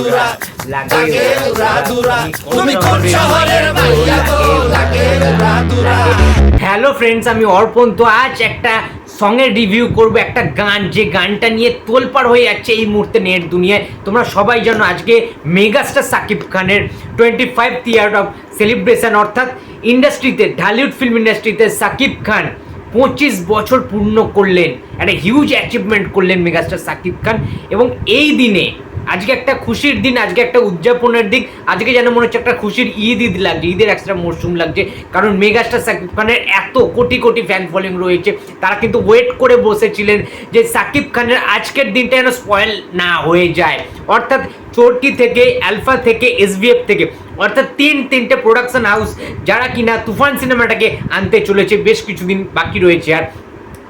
উড়াধুরা লাগে উড়াধুরা তুমি কোন শহরের মাইয়া গো লাগে উড়াধুরা হ্যালো ফ্রেন্ডস আমি অর্পণ। তো আজ একটা সঙের রিভিউ করব একটা গান। যে গানটা নিয়ে তোলপাড় হয়ে যাচ্ছে এই মুহূর্তে নেট দুনিয়ায়। তোমরা সবাই জানো আজকে মেগাস্টার সাকিব খানের twenty five year of celebration অর্থাৎ ইন্ডাস্ট্রিতে ঢালিউড ফিল্ম ইন্ডাস্ট্রিতে সাকিব খান পঁচিশ বছর পূর্ণ করলেন। একটা হিউজ অ্যাচিভমেন্ট করলেন মেগাস্টার সাকিব খান। এবং এই দিনে আজকে একটা খুশির দিন, আজকে একটা উদযাপনের দিন আজকে যেন মনে হচ্ছে একটা খুশির ঈদ ঈদ লাগছে, ঈদের একটা মরশুম লাগছে, কারণ মেগাস্টার সাকিব খানের এত কোটি কোটি ফ্যান ফলোয়িং রয়েছে, তারা কিন্তু ওয়েট করে বসেছিলেন যে সাকিব খানের আজকের দিনটা যেন স্পয়েল না হয়ে যায়। অর্থাৎ চোরকি থেকে অ্যালফা থেকে এসবিএফ থেকে, অর্থাৎ তিন, তিনটে প্রোডাকশন হাউস যারা কিনা তুফান সিনেমাটাকে আনতে চলেছে, বেশ কিছুদিন বাকি রয়েছে। আর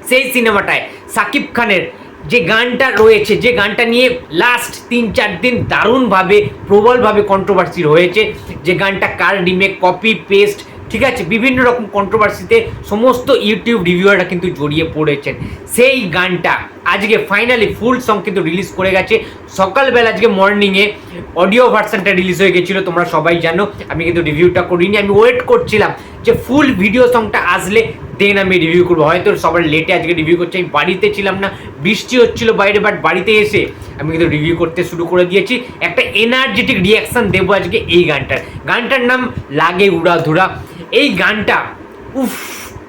সেই সিনেমাটায় সাকিব খানের যে গানটা রয়েছে, যে গানটা নিয়ে লাস্ট তিন চার দিন দারুণভাবে, প্রবলভাবে কন্ট্রোভার্সি রয়েছে, যে গানটা কার রিমেক কপি পেস্ট ঠিক আছে? বিভিন্ন রকম কন্ট্রোভার্সিতে সমস্ত ইউটিউব রিভিউয়াররা কিন্তু জড়িয়ে পড়েছেন। সেই গানটা আজকে ফাইনালি ফুল সং কিন্তু রিলিজ করে গেছে। সকালবেলা আজকে মর্নিংয়ে অডিও ভার্সানটা রিলিজ হয়ে গেছিল, তোমরা সবাই জানো। আমি কিন্তু রিভিউটা করিনি, আমি ওয়েট করছিলাম যে ফুল ভিডিও সংটা আসলে দেন আমি রিভিউ করব। হয়তো সবার লেটে আজকে রিভিউ করছি, আমি বাড়িতে ছিলাম না, বৃষ্টি হচ্ছিল বাইরে বাট বাড়িতে এসে আমি কিন্তু রিভিউ করতে শুরু করে দিয়েছি। একটা এনার্জেটিক রিয়াকশন দেবো আজকে এই গানটার। গানটার নাম লাগে উড়াধুরা। এই গানটা, উফ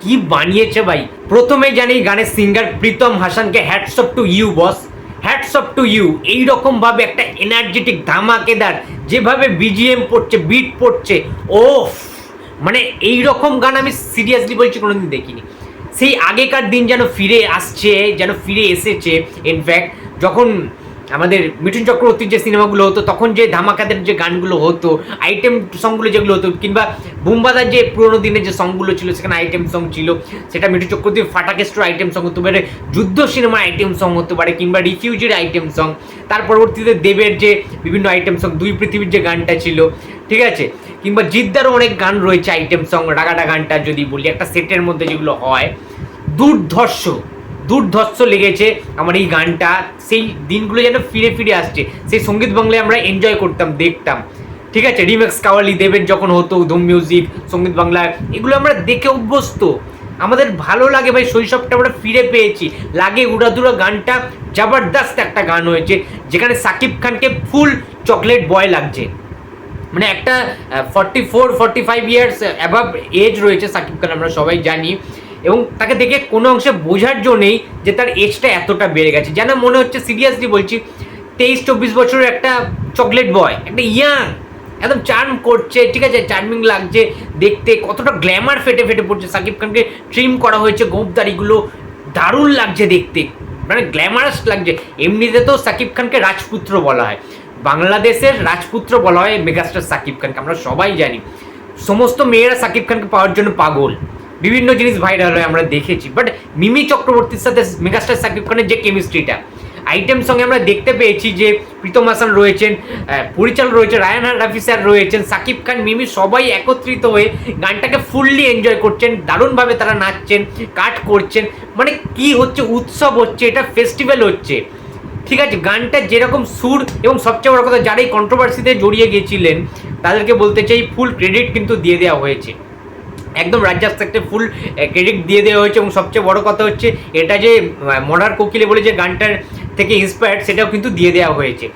কি বানিয়েছে ভাই? প্রথমে জানি গানের সিঙ্গার প্রীতম হাসানকে hats off to you boss hats off to you এইরকম ভাবে একটা এনার্জেটিক ধামাকেদার, যেভাবে বিজিএম পড়ছে বিট পড়ছে, ওফ! মানে এই রকম গান আমি সিরিয়াসলি বলছি, কোনোদিন দেখিনি। সেই আগেকার দিন যেন ফিরে আসছে, যেন ফিরে এসেছে ইনফ্যাক্ট যখন আমাদের মিঠুন চক্রবর্তীর যে সিনেমাগুলো হতো, তখন যে ধামাকাদের যে গানগুলো হতো আইটেম সংগুলো যেগুলো হতো, কিংবা বুম্বাদার যে পুরোনো দিনের যে সংগুলো ছিল, সেখানে আইটেম সং ছিল, সেটা মিঠুন চক্রবর্তীর ফাটাকেস্ট্র আইটেম সং হতে পারে, যুদ্ধ সিনেমার আইটেম সং হতে পারে, কিংবা রিফিউজির আইটেম সং তার পরবর্তীতে দেবের যে বিভিন্ন আইটেম সং দুই পৃথিবীর যে গানটা ছিল, ঠিক আছে? কিংবা জিদ্দারও অনেক গান রয়েছে আইটেম সং রাগাটা গানটা যদি বলি, একটা সেটের মধ্যে যেগুলো হয়, দুর্ধর্ষ। দুর্ধর্ষ লেগেছে আমার এই গানটা। সেই দিনগুলো যেন ফিরে ফিরে আসছে। সেই সংগীত বাংলায় আমরা এনজয় করতাম, দেখতাম। ঠিক আছে? রিমেক্স কাওয়ালি, দেবের যখন হতো ধুম মিউজিক সংগীত বাংলা, এগুলো আমরা দেখে অভ্যস্ত। আমাদের ভালো লাগে ভাই, শৈশবটা আমরা ফিরে পেয়েছি। লাগে উড়াধুরা গানটা, জবরদস্ত একটা গান হয়েছে, যেখানে সাকিব খানকে ফুল চকলেট বয় লাগছে। মানে একটা forty four forty five years above age রয়েছে সাকিব খান, আমরা সবাই জানি। এবং তাকে দেখে কোনো অংশে বোঝার জন্য নেই যে তার এজটা এতটা বেড়ে গেছে। যেন মনে হচ্ছে সিরিয়াসলি বলছি, তেইশ, চব্বিশ বছরের একটা চকলেট বয় একটা ইয়াং একদম চার্ম করছে, ঠিক আছে চার্মিং লাগছে, দেখতে কতটা গ্ল্যামার ফেটে ফেটে পড়ছে। সাকিব খানকে ট্রিম করা হয়েছে গোপদারিগুলো, দারুণ লাগছে দেখতে মানে গ্ল্যামারাস লাগছে। এমনিতে তো সাকিব খানকে রাজপুত্র বলা হয়। বাংলাদেশের রাজপুত্র বলা হয় মেগাস্টার সাকিব খানকে, আমরা সবাই জানি। সমস্ত মেয়েরা সাকিব খানকে পাওয়ার জন্য পাগল। বিভিন্ন জিনিস ভাইরাল হয়, আমরা দেখেছি। বাট মিমি চক্রবর্তীর সাথে মেগাস্টার সাকিব খানের যে কেমিস্ট্রিটা আইটেম সঙ্গে আমরা দেখতে পেয়েছি যে প্রীতম হাসান রয়েছেন পরিচালক রয়েছে, রায়ান রাফি স্যার রয়েছেন, সাকিব খান, মিমি সবাই একত্রিত হয়ে গানটাকে ফুললি এনজয় করছেন, দারুণভাবে তারা নাচছেন, কাট করছেন। মানে কি হচ্ছে, উৎসব হচ্ছে, এটা ফেস্টিভ্যাল হচ্ছে। ঠিক আছে, গানটা যেরকম সুর এবং সবচেয়ে বড় কথা, যারা এই কন্ট্রোভার্সিতে জড়িয়ে গিয়েছিলেন, তাদেরকে বলতে চাই ফুল ক্রেডিট কিন্তু দিয়ে দেওয়া হয়েছে। একদম রাজ্জাক সেক্টে ফুল ক্রেডিট দিয়ে দেওয়া হয়েছে এবং সবচেয়ে বড় কথা হচ্ছে এটা যে মডার কোকিলে বলে যে গানটার থেকে ইন্সপায়ার্ড সেটাও কিন্তু দিয়ে দেওয়া হয়েছে।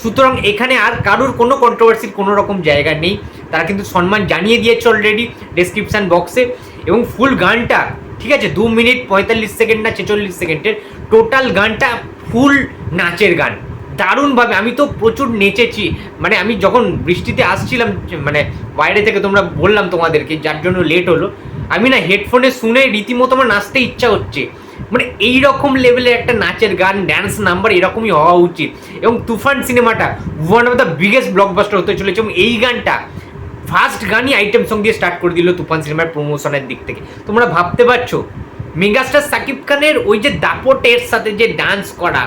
সুতরাং এখানে আর কারোর কোনো কন্ট্রোভার্সির কোনো রকম জায়গা নেই। তারা কিন্তু সম্মান জানিয়ে দিয়েছে অলরেডি ডেসক্রিপশান বক্সে এবং ফুল গানটা, ঠিক আছে, দু মিনিট পঁয়তাল্লিশ সেকেন্ড না ছেচল্লিশ সেকেন্ডের টোটাল গানটা ফুল নাচের গান। দারুণভাবে, আমি তো প্রচুর নেচেছি। মানে আমি যখন বৃষ্টিতে আসছিলাম মানে বাইরে থেকে তোমরা বললাম তোমাদেরকে, যার জন্য লেট হলো, আমি না হেডফোনে শুনে রীতিমতো আমার নাচতে ইচ্ছা হচ্ছে। মানে এই রকম লেভেলের একটা নাচের গান ড্যান্স নাম্বার এরকমই হওয়া উচিত। এবং তুফান সিনেমাটা one of the biggest blockbuster হতে চলেছে এবং এই গানটা ফার্স্ট গানই আইটেম সং দিয়ে স্টার্ট করে দিল তুফান সিনেমার প্রমোশনের দিক থেকে। তোমরা ভাবতে পারছ? মেগাস্টার সাকিব খানের ওই যে দাপটের সাথে যে ডান্স করা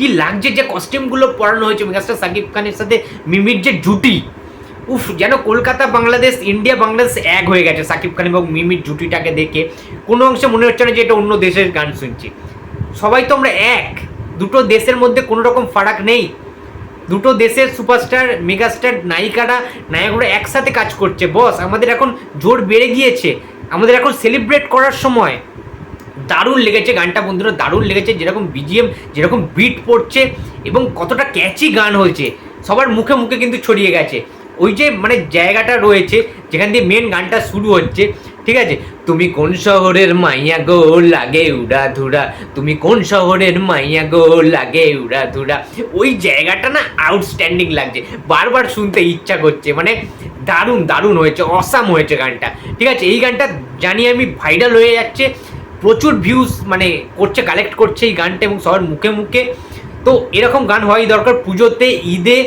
কি লাগছে যে কস্টিউমগুলো পরানো হয়েছে? মেগাস্টার সাকিব খানের সাথে মিমির যে জুটি। উফ, যেন কলকাতা, বাংলাদেশ, ইন্ডিয়া, বাংলাদেশ এক হয়ে গেছে সাকিব খান এবং মিমির জুটিটাকে দেখে। কোনো অংশে মনে হচ্ছে না যে এটা অন্য দেশের গান শুনছি। সবাই তো আমরা এক। দুটো দেশের মধ্যে কোনো রকম ফারাক নেই। দুটো দেশের সুপারস্টার মেগাস্টার নায়িকারা, নায়করা একসাথে কাজ করছে। বস, আমাদের এখন জোর বেড়ে গিয়েছে। আমাদের এখন সেলিব্রেট করার সময়। দারুণ লেগেছে গানটা বন্ধুরা, দারুণ লেগেছে। যেরকম বিজিএম যেরকম বিট পড়ছে এবং কতটা ক্যাচি গান হয়েছে, সবার মুখে মুখে কিন্তু ছড়িয়ে গেছে। ওই যে মানে জায়গাটা রয়েছে, যেখান দিয়ে মেন গানটা শুরু হচ্ছে, ঠিক আছে? তুমি কোন শহরের মাইয়া গো লাগে উড়া ধুরা? তুমি কোন শহরের মাইয়া গো লাগে উড়া ধুরা? ওই জায়গাটা না আউটস্ট্যান্ডিং লাগছে। বারবার শুনতে ইচ্ছা করছে মানে দারুণ দারুণ হয়েছে অসাম হয়েছে গানটা, ঠিক আছে? এই গানটা জানি আমি ভাইরাল হয়ে যাচ্ছে প্রচুর ভিউজ মানে করছে কালেক্ট করছে এই গানটা এবং সবার মুখে মুখে। তো এরকম গান হওয়াই দরকার পুজোতে, ঈদে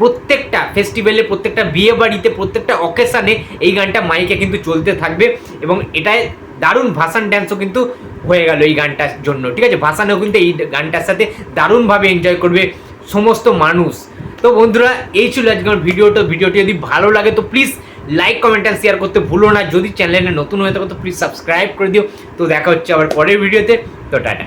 প্রত্যেকটা ফেস্টিভ্যালে প্রত্যেকটা বিয়ে বাড়িতে, প্রত্যেকটা অকেশানে এই গানটা মাইকে কিন্তু চলতে থাকবে এবং এটায় দারুণ ভাসান ড্যান্সও কিন্তু হয়ে গেল এই গানটার জন্য, ঠিক আছে? ভাসানেও কিন্তু এই গানটার সাথে দারুণভাবে এনজয় করবে সমস্ত মানুষ। তো বন্ধুরা, এই ছিল আজকের ভিডিওটা ভিডিওটি যদি ভালো লাগে তো please like comment and share করতে ভুলো না। যদি চ্যানেলে নতুন হয়ে থাকো, তো প্লিজ সাবস্ক্রাইব করে দিও। তো দেখা হচ্ছে আবার পরের ভিডিওতে তো টাটা।